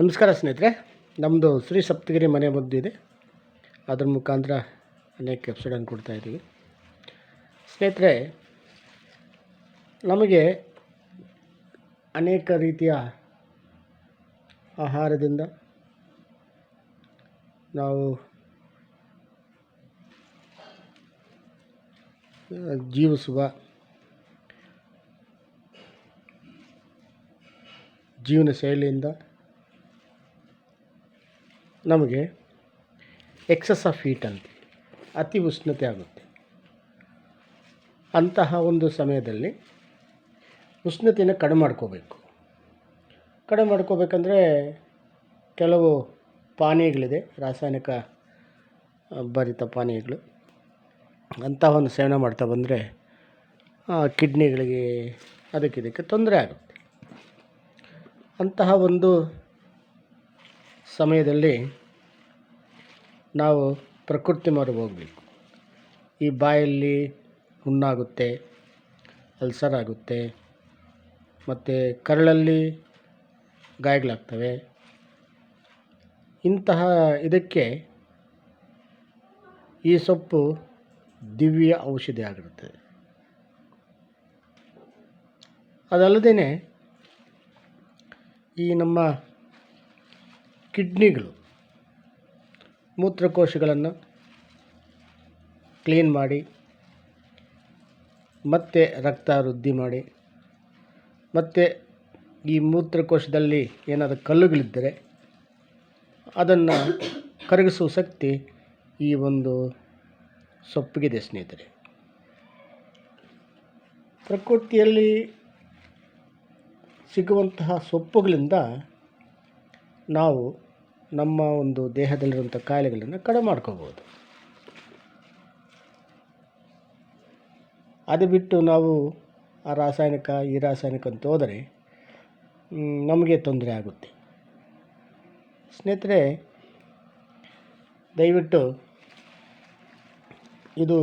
ನಮಸ್ಕಾರ ಸ್ನೇಹಿತರೆ ನಮ್ಮದು ಶ್ರೀ ಸಪ್ತಗಿರಿ ಮನೆ ಮದ್ದು ಇದೆ. ಅದರ ಮುಖಾಂತರ ಅನೇಕ ಎಪಿಸೋಡನ್ನು ಕೊಡ್ತಾ ಇದ್ದೀವಿ. ಸ್ನೇಹಿತರೆ, ನಮಗೆ ಅನೇಕ ರೀತಿಯ ಆಹಾರದಿಂದ ನಾವು ಜೀವಿಸುವ, ಜೀವನ ಶೈಲಿಯಿಂದ ನಮಗೆ ಎಕ್ಸಸ್ ಆಫ್ ಹೀಟ್ ಅಂತ ಅತಿ ಉಷ್ಣತೆ ಆಗುತ್ತೆ. ಅಂತಹ ಒಂದು ಸಮಯದಲ್ಲಿ ಉಷ್ಣತೆಯನ್ನು ಕಡಿಮೆ ಮಾಡ್ಕೋಬೇಕು. ಕಡಿಮೆ ಮಾಡ್ಕೋಬೇಕಂದ್ರೆ ಕೆಲವು ಪಾನೀಯಗಳಿದೆ, ರಾಸಾಯನಿಕ ಭರಿತ ಪಾನೀಯಗಳು. ಅಂತಹ ಒಂದು ಸೇವನೆ ಮಾಡ್ತಾ ಬಂದರೆ ಕಿಡ್ನಿಗಳಿಗೆ ಅದಕ್ಕೆ ಇದಕ್ಕೆ ತೊಂದರೆ ಆಗುತ್ತೆ. ಅಂತಹ ಒಂದು ಸಮಯದಲ್ಲಿ ನಾವು ಪ್ರಕೃತಿ ಮೊರೆ ಹೋಗಬೇಕು. ಈ ಬಾಯಲ್ಲಿ ಹುಣ್ಣಾಗುತ್ತೆ ಅಲ್ಸರ್ ಆಗುತ್ತೆ ಮತ್ತು ಕರಳಲ್ಲಿ ಗಾಯಗಳಾಗ್ತವೆ. ಇಂತಹ ಇದಕ್ಕೆ ಈ ಸೊಪ್ಪು ದಿವ್ಯ ಔಷಧಿ ಆಗಿರುತ್ತದೆ ಅದಲ್ಲದೇ ಈ ನಮ್ಮ ಕಿಡ್ನಿಗಳು, ಮೂತ್ರಕೋಶಗಳನ್ನು ಕ್ಲೀನ್ ಮಾಡಿ, ಮತ್ತೆ ರಕ್ತ ವೃದ್ಧಿ ಮಾಡಿ, ಮತ್ತು ಈ ಮೂತ್ರಕೋಶದಲ್ಲಿ ಏನಾದರೂ ಕಲ್ಲುಗಳಿದ್ದರೆ ಅದನ್ನು ಕರಗಿಸುವ ಶಕ್ತಿ ಈ ಒಂದು ಸೊಪ್ಪಿಗಿದೆ ಸ್ನೇಹಿತರೆ. ಪ್ರಕೃತಿಯಲ್ಲಿ ಸಿಗುವಂತಹ ಸೊಪ್ಪುಗಳಿಂದ ನಾವು ನಮ್ಮ ಒಂದು ದೇಹದಲ್ಲಿರುವಂಥ ಕಾಯಿಲೆಗಳನ್ನು ಕಡಿಮೆ ಮಾಡ್ಕೋಬೋದು. ಅದು ಬಿಟ್ಟು ನಾವು ಆ ರಾಸಾಯನಿಕ, ಈ ರಾಸಾಯನಿಕ ಅಂತ ಹೋದರೆ ನಮಗೆ ತೊಂದರೆ ಆಗುತ್ತೆ. ಸ್ನೇಹಿತರೆ, ದಯವಿಟ್ಟು ಇದು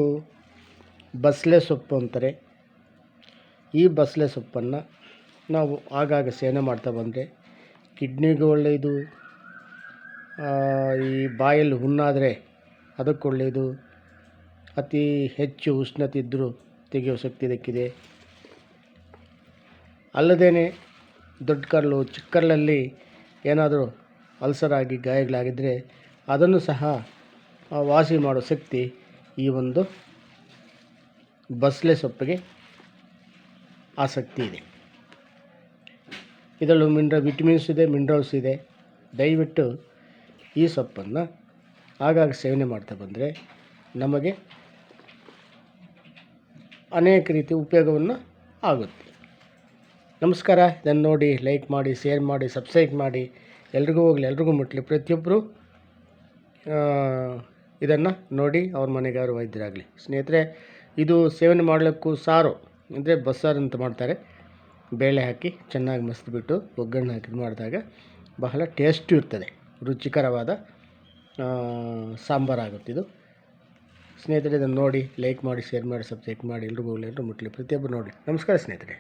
ಬಸಳೆ ಸೊಪ್ಪು ಅಂತಾರೆ. ಈ ಬಸಳೆ ಸೊಪ್ಪನ್ನು ನಾವು ಆಗಾಗ ಸೇವನೆ ಮಾಡ್ತಾ ಬಂದರೆ ಕಿಡ್ನಿಗೂ ಒಳ್ಳೆಯದು ಈ ಬಾಯಲ್ಲಿ ಹುಣ್ಣಾದರೆ ಅದಕ್ಕೆ ಒಳ್ಳೆಯದು ಅತಿ ಹೆಚ್ಚು ಉಷ್ಣತೆ ಇದ್ದರೂ ತೆಗೆಯುವ ಶಕ್ತಿ ಇದಕ್ಕಿದೆ. ಅಲ್ಲದೇ ದೊಡ್ಡ ಕರಳು ಚಿಕ್ಕ ಕರಳಲ್ಲಿ ಏನಾದರೂ ಅಲ್ಸರ್ ಆಗಿ ಗಾಯಗಳಾಗಿದ್ದರೆ ಅದನ್ನು ಸಹ ವಾಸಿ ಮಾಡೋ ಶಕ್ತಿ ಈ ಒಂದು ಬಸಳೆ ಸೊಪ್ಪಿಗೆ ಆಸಕ್ತಿ ಇದೆ. ಇದರಲ್ಲೂ ಮಿನ್ರ ವಿಟಮಿನ್ಸ್ ಇದೆ, ಮಿನ್ರಲ್ಸ್ ಇದೆ. ದಯವಿಟ್ಟು ಈ ಸೊಪ್ಪನ್ನು ಆಗಾಗ ಸೇವನೆ ಮಾಡ್ತಾ ಬಂದರೆ ನಮಗೆ ಅನೇಕ ರೀತಿ ಉಪಯೋಗವನ್ನು ಆಗುತ್ತೆ. ನಮಸ್ಕಾರ. ಇದನ್ನು ನೋಡಿ, ಲೈಕ್ ಮಾಡಿ, ಶೇರ್ ಮಾಡಿ, ಸಬ್ಸ್ಕ್ರೈಬ್ ಮಾಡಿ. ಎಲ್ರಿಗೂ ಹೋಗಲಿ, ಎಲ್ರಿಗೂ ಮುಟ್ಟಲಿ ಪ್ರತಿಯೊಬ್ಬರು ಇದನ್ನು ನೋಡಿ ಅವ್ರ ಮನೆಗೆ ಅವರು ವೈದ್ಯರಾಗಲಿ. ಸ್ನೇಹಿತರೆ, ಇದು ಸೇವನೆ ಮಾಡಲಿಕ್ಕೂ ಸಾರು, ಅಂದರೆ ಬಸ್ಸಾರು ಅಂತ ಮಾಡ್ತಾರೆ. ಬೇಳೆ ಹಾಕಿ ಚೆನ್ನಾಗಿ ಮಸ್ತ್ಬಿಟ್ಟು ಒಗ್ಗರಣೆ ಹಾಕಿ ಮಾಡಿದಾಗ ಬಹಳ ಟೇಸ್ಟು ಇರ್ತದೆ. ರುಚಿಕರವಾದ ಸಾಂಬಾರಾಗುತ್ತೆ ಇದು. ಸ್ನೇಹಿತರೆ, ಇದನ್ನು ನೋಡಿ ಲೈಕ್ ಮಾಡಿ ಶೇರ್ ಮಾಡಿ ಸಬ್ಸ್ಕ್ರೈಬ್ ಮಾಡಿ, ಎಲ್ರಿಗೂ ಎಲ್ಲರೂ ಮುಟ್ಟಲಿ ಪ್ರತಿಯೊಬ್ಬರು ನೋಡಿ. ನಮಸ್ಕಾರ ಸ್ನೇಹಿತರೆ.